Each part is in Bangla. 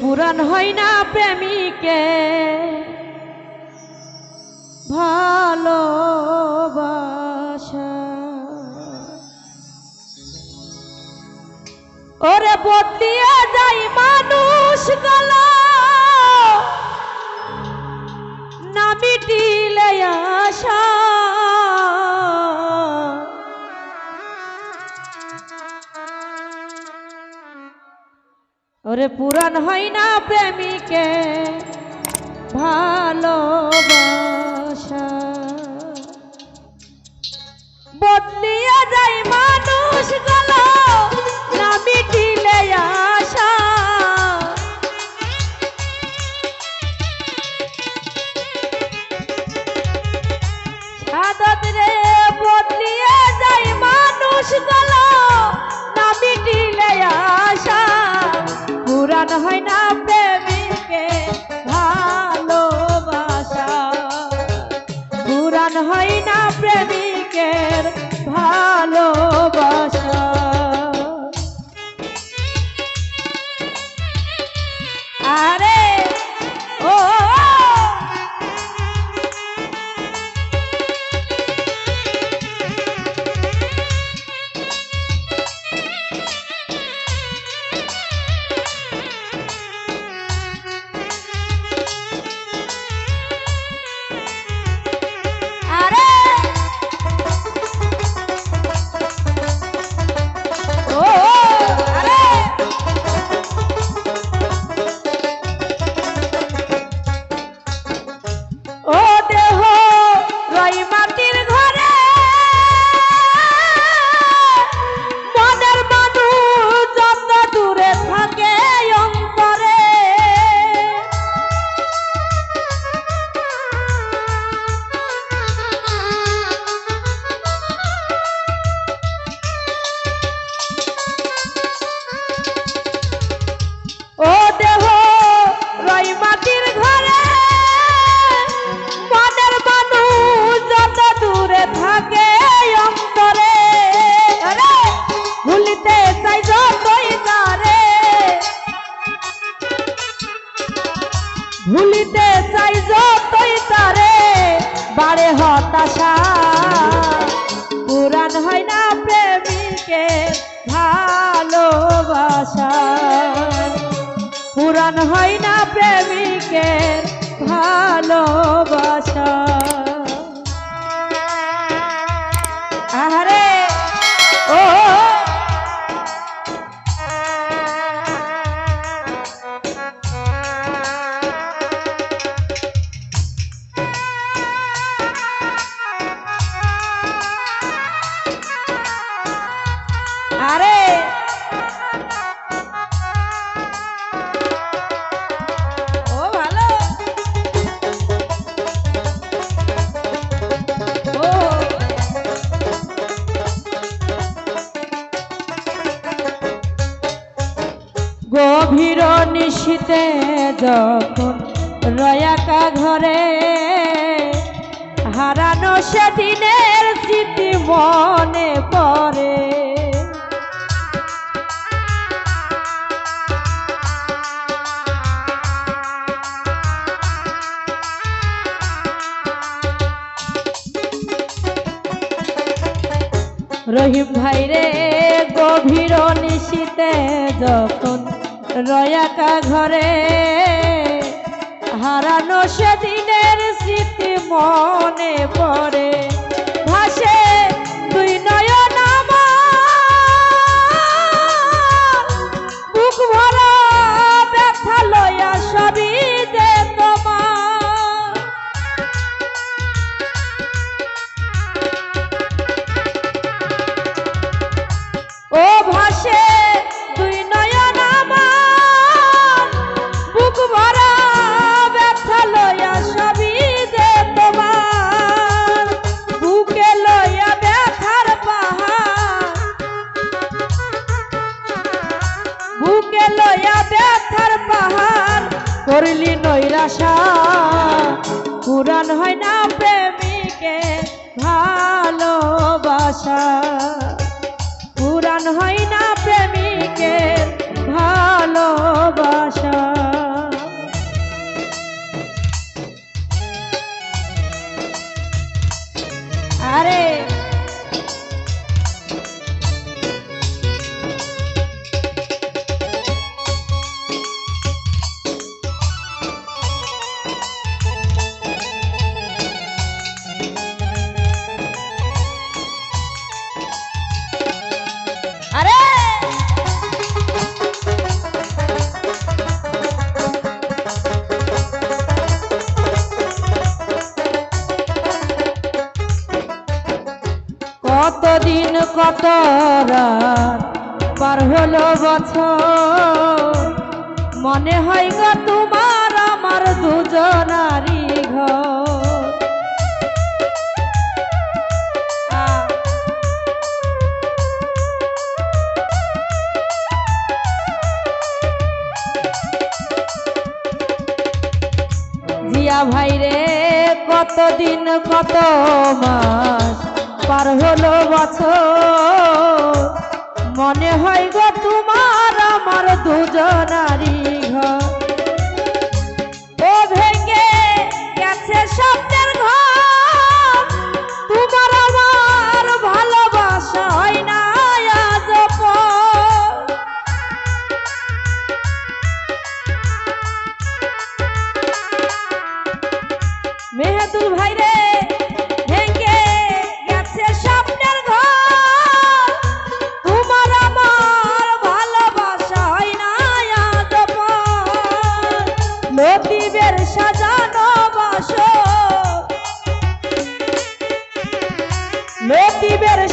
পুরাণ হয় না প্রেমিকে। ভালোবাসা ওরে পূরণ হয় না প্রেমিকে ভালোবাসা। বদলিয়া যায় মানুষ গল পুরাণ হয় না প্রেমিকের ভালোবাসা। গভীর যখন রয়াকা ঘরে হারানো সেদিনের স্মৃতি মনে পড়ে। রহিম ভাইরে গভীর নিশীতে যখন রয়াকা ঘরে হারানো সেদিনের স্মৃতি মনে পড়ে। লয়া ব্যথার পাহাড়, করলি নৈরাশা। পুরাণ হয় না প্রেমিকে ভালোবাসা। পুরাণ হয় না প্রেমিকে ভালোবাসা। আরে রাত পার হলো বছর। মনে হয় গো তোমার আমার দুজনারি জিয়া ভাই রে কতদিন কত মাস পার হলো বছর। মনে হয় গো তোমার আমার দুজনারি ভেঙে গেছে ভালোবাসা না। মেহেদুল ভাই রে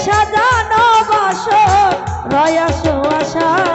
সাজানো বাস রয়াস আশায়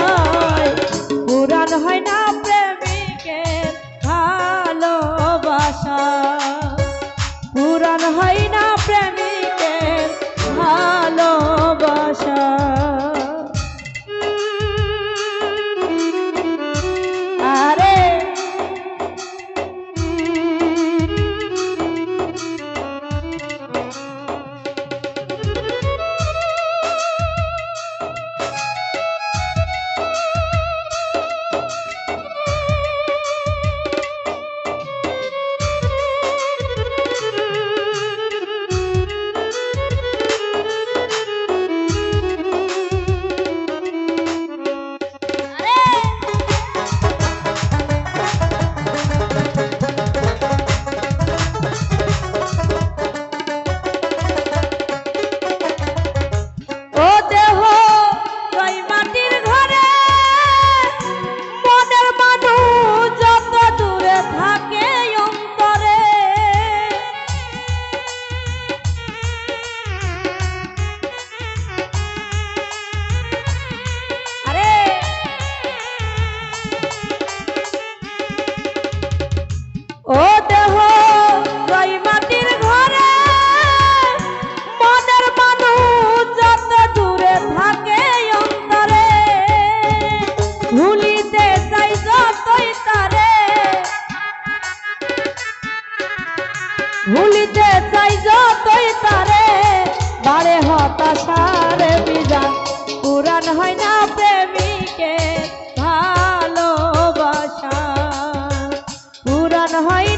হয়